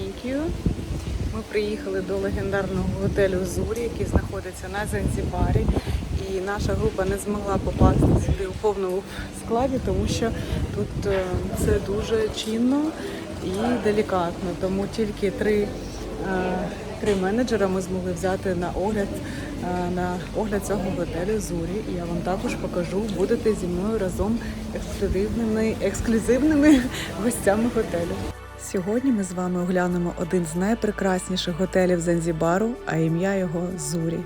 Thank you. Ми приїхали до легендарного готелю Зурі, який знаходиться на Занзібарі. І наша група не змогла попасти сюди у повному складі, тому що тут це дуже чинно і делікатно. Тому тільки три, е, три менеджера ми змогли взяти на огляд е, на огляд цього готелю Зурі. І я вам також покажу. Будете зі мною разом ексклюзивними, ексклюзивними гостями готелю. Сьогодні ми з вами оглянемо один з найпрекрасніших готелів Занзібару, а ім'я його Зурі.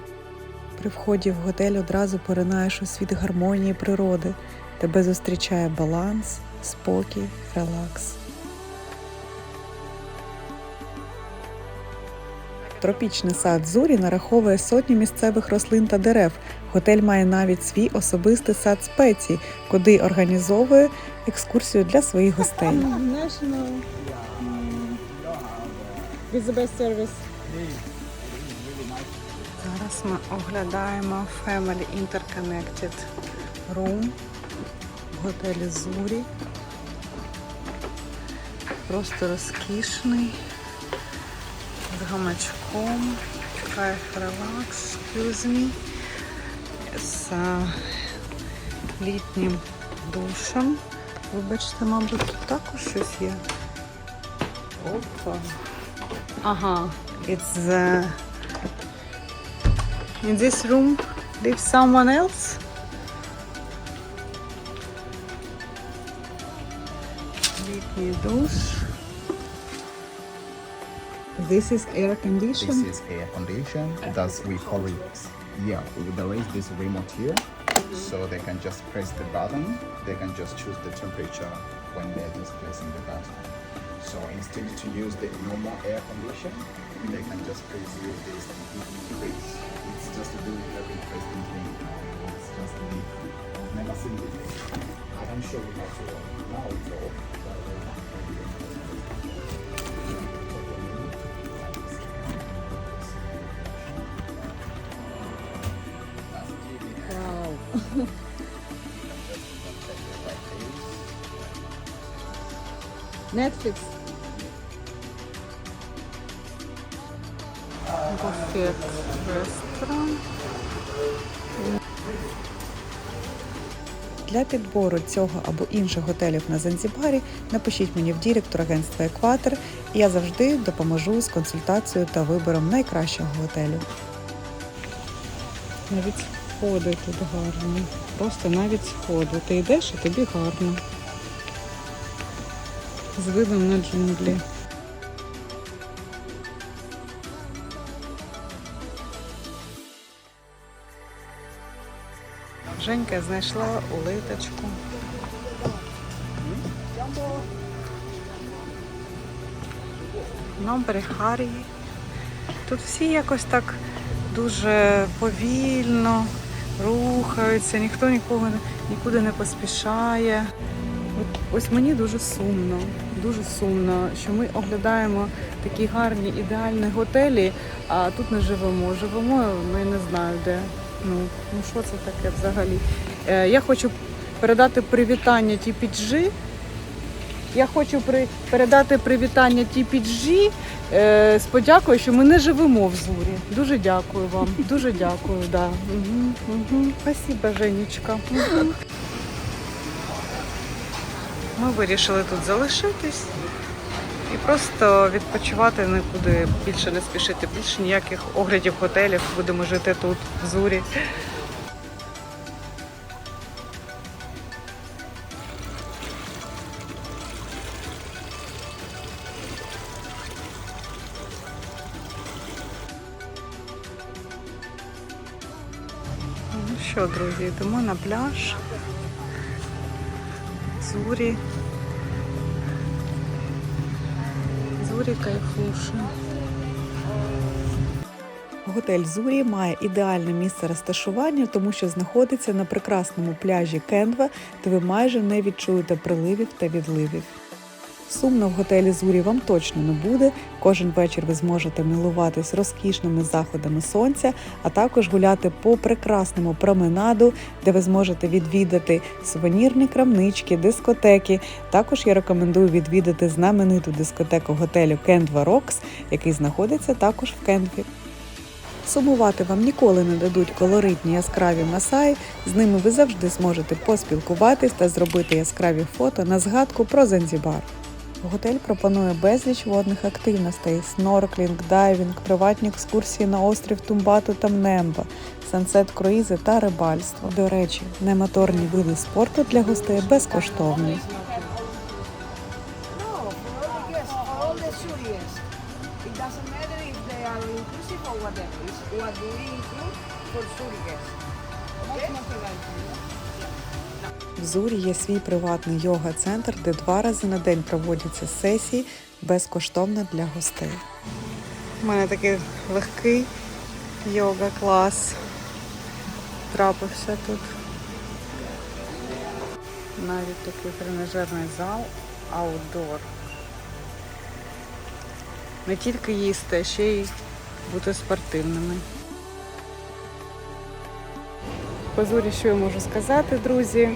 При вході в готель одразу поринаєш у світ гармонії природи. Тебе зустрічає баланс, спокій, релакс. Тропічний сад Зурі нараховує сотні місцевих рослин та дерев. Готель має навіть свій особистий сад спецій, куди організовує екскурсію для своїх гостей. The best service. Зараз ми оглядаємо Family Interconnected Room в готелі Зурі. Просто розкішний. З гамачком. Кайф релакс, excuse me. З літнім душем. Вибачте, мабуть, тут також щось є. Опа. Uh huh. It's uh, in this room lives someone else. Let me those. This is air condition. This is air condition. That's we call it. Yeah, there is this remote here, so they can just press the button. They can just choose the temperature when they're displacing the button. So instead to use the normal air condition, they can just press use this breeze. It's just a really very interesting thing. It's just a I've never seen it. I can show you how to. Now it's. Netflix. Буфет ресторан. Для підбору цього або інших готелів на Занзібарі напишіть мені в директор агентства Екватор, і я завжди допоможу з консультацією та вибором найкращого готелю. Навіть сходи тут гарні. Просто навіть сходи. Ти йдеш і тобі гарно. З видом на джунглі. Женька знайшла улиточку. Номер Харі. Тут всі якось так дуже повільно рухаються, ніхто нікого нікуди не поспішає. От, ось мені дуже сумно, дуже сумно, що ми оглядаємо такі гарні ідеальні готелі, а тут не живемо. Живемо, я не знаю де. Ну, ну що це таке взагалі? Е, я хочу передати привітання TPG. Я хочу при, передати привітання TPG е, з подякою, що ми не живемо в Зурі. Дуже дякую вам. Дуже дякую, да. Угу, угу. Спасибо, Женечка. Угу. Ми вирішили тут залишитись і просто відпочивати нікуди більше не спішити. Більше ніяких оглядів готелів. Будемо жити тут, в Зурі. Ну що, друзі, йдемо на пляж. Зурі. Зурі кайфуші. Готель Зурі має ідеальне місце розташування, тому що знаходиться на прекрасному пляжі Кендва, де ви майже не відчуєте приливів та відливів. Сумно в готелі Зурі вам точно не буде. Кожен вечір ви зможете милуватись розкішними заходами сонця, а також гуляти по прекрасному променаду, де ви зможете відвідати сувенірні крамнички, дискотеки. Також я рекомендую відвідати знамениту дискотеку готелю Кендва Рокс, який знаходиться також в Кендві. Сумувати вам ніколи не дадуть колоритні яскраві масаї. З ними ви завжди зможете поспілкуватись та зробити яскраві фото на згадку про Занзібар. Готель пропонує безліч водних активностей: снорклінг, дайвінг, приватні екскурсії на острів Тумбату та Мнемба, сансет круїзи та рибальство. До речі, немоторні види спорту для гостей безкоштовні. What do we include for tourist guests. В Зурі є свій приватний йога-центр, де два рази на день проводяться сесії безкоштовно для гостей. У мене такий легкий йога-клас трапився тут. Навіть такий тренажерний зал аутдор. Не тільки їсти, а ще й бути спортивними. По зорі, що я можу сказати, друзі?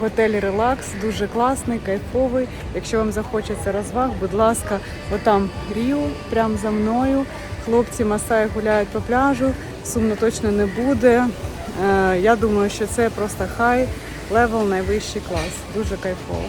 Готель Релакс дуже класний, кайфовий. Якщо вам захочеться розваг, будь ласка, отам Ріо, прямо за мною. Хлопці масаї гуляють по пляжу, сумно точно не буде. Е, Я думаю, що це просто хай левел, найвищий клас. Дуже кайфово.